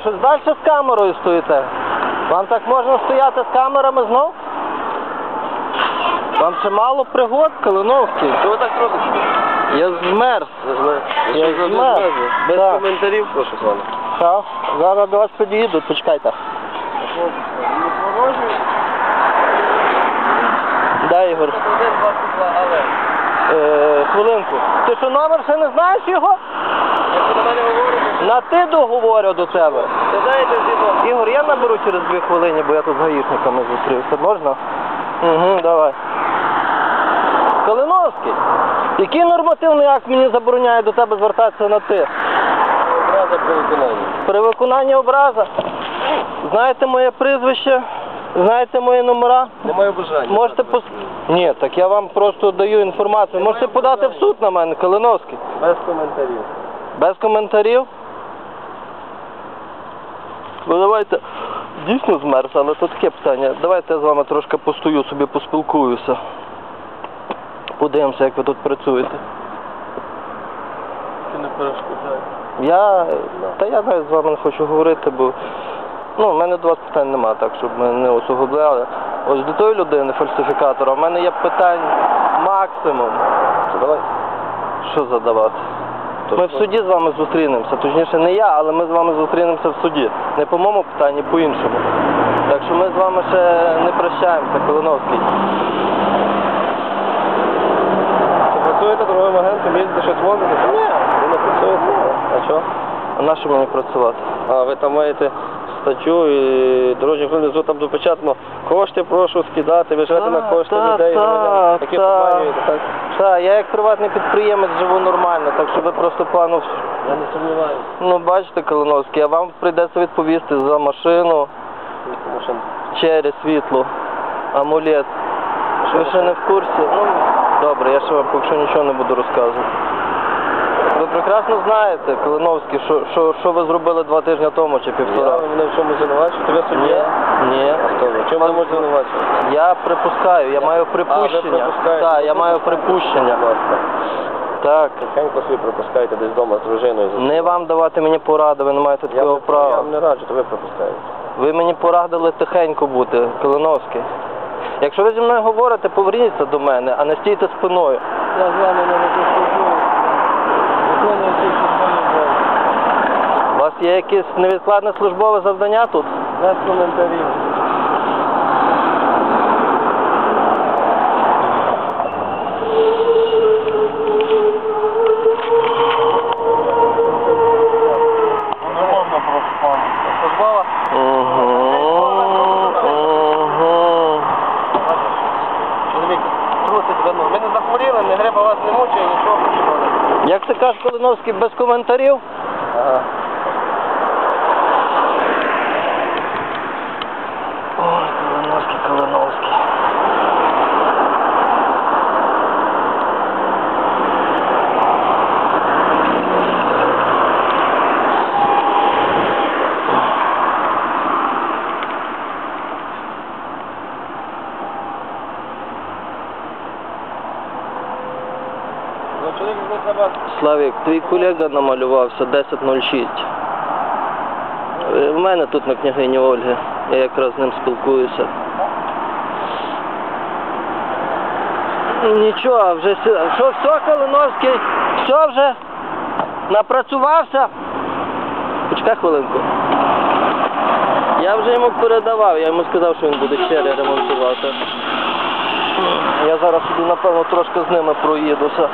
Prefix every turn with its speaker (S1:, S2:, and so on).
S1: щось далі з камерою стоїте. Вам так можна стояти з камерами знов? Вам ще мало пригод, Калиновський?
S2: Що ви так робите?
S1: Я змерз. Я
S2: Я
S1: знаю.
S2: Без
S1: Так.
S2: коментарів, прошу з вами.
S1: Так, зараз до вас під'їдуть, почекайте. Дай, Ігор. Е, хвилинку. Ти що номер ще не знаєш його?
S2: Як до мене говорите,
S1: На ти договорю до тебе.
S2: то знаєте зі
S1: Ігор, я наберу через дві хвилини, бо я тут з гаїшниками зустрівся. Можна? Угу, давай. Калиновський, який нормативний акт мені забороняє до тебе звертатися на ти?
S2: Образа при виконанні.
S1: При виконанні образа. Знаєте моє прізвище? Знаєте мої номера?
S2: Немає бажання.
S1: Можете пос... Ні, так я вам просто даю інформацію. Можете подати в суд на мене, Калиновський.
S2: Без коментарів.
S1: Без коментарів? Ну давайте. Дійсно змерз, але то таке питання. Давайте я з вами трошки постою, собі поспілкуюся. Подивимося, як ви тут працюєте.
S2: Ти не перешкоджає.
S1: Я. Та я навіть з вами не хочу говорити, бо ну, в мене до вас питань немає, так щоб ми не усугубляли. Ось до тої людини, фальсифікатора, в мене є питань максимум.
S2: Це давай.
S1: Що задавати? Ми в суді з вами зустрінемося. Точніше, не я, але ми з вами зустрінемося в суді. Не по моєму питанні, по іншому. Так що ми з вами ще не прощаємося, Колиновський.
S2: Чи працюєте другим агентом, їздите щось возите?
S1: Ні.
S2: Ви не працюєте? А що?
S1: А на що мені працювати?
S2: А ви там маєте статтю і дорожній внизу там допечатано кошти прошу скидати, ви живете на кошти
S1: так,
S2: людей,
S1: так,
S2: громадян, які
S1: так.
S2: обманюєте, так?
S1: Так, я як приватний підприємець живу нормально, так що ви просто пану.
S2: Я не сумніваюся.
S1: Ну бачите, Калиновський, а вам прийдеться відповісти за машину, через світло, амулет. Ви ще не в курсі? Ну, добре, я ще вам поки що нічого не буду розказувати. Ви прекрасно знаєте, Калиновський, що, що, що ви зробили два тижні тому чи
S2: я
S1: півтора?
S2: мене в чому звинувачуєте, ви суддя?
S1: Ні.
S2: А хто ви? Чому ви можете звинувачувати?
S1: Я припускаю, я маю припущення.
S2: припускаєте?
S1: Так, я маю припущення. Так.
S2: Тихенько собі пропускаєте десь вдома з дружиною.
S1: Не вам давати мені поради, ви не маєте
S2: я,
S1: такого
S2: вам- я
S1: права.
S2: вам не раджу, то ви пропускаєте.
S1: Ви мені порадили тихенько бути, Калиновський. Якщо ви зі мною говорите, поверніться до мене, а не стійте спиною.
S2: Я з вами не розпускаю. Виконуючи службові
S1: У вас є якесь невідкладне службове завдання тут?
S2: Без коментарів. Ви не захворіли, не гриба вас не мучає, нічого не.
S1: Як ти кажеш, Калиновський, без коментарів?
S2: Ага.
S1: Славік, твій колега намалювався 10.06. Е, В мене тут на княгині Ольги. Я якраз з ним спілкуюся. Нічого, вже що все, Калиновський? Все вже? Напрацювався? Почекай хвилинку. Я вже йому передавав, я йому сказав, що він буде ще ремонтувати. Я зараз собі, напевно, трошки з ними проїдуся.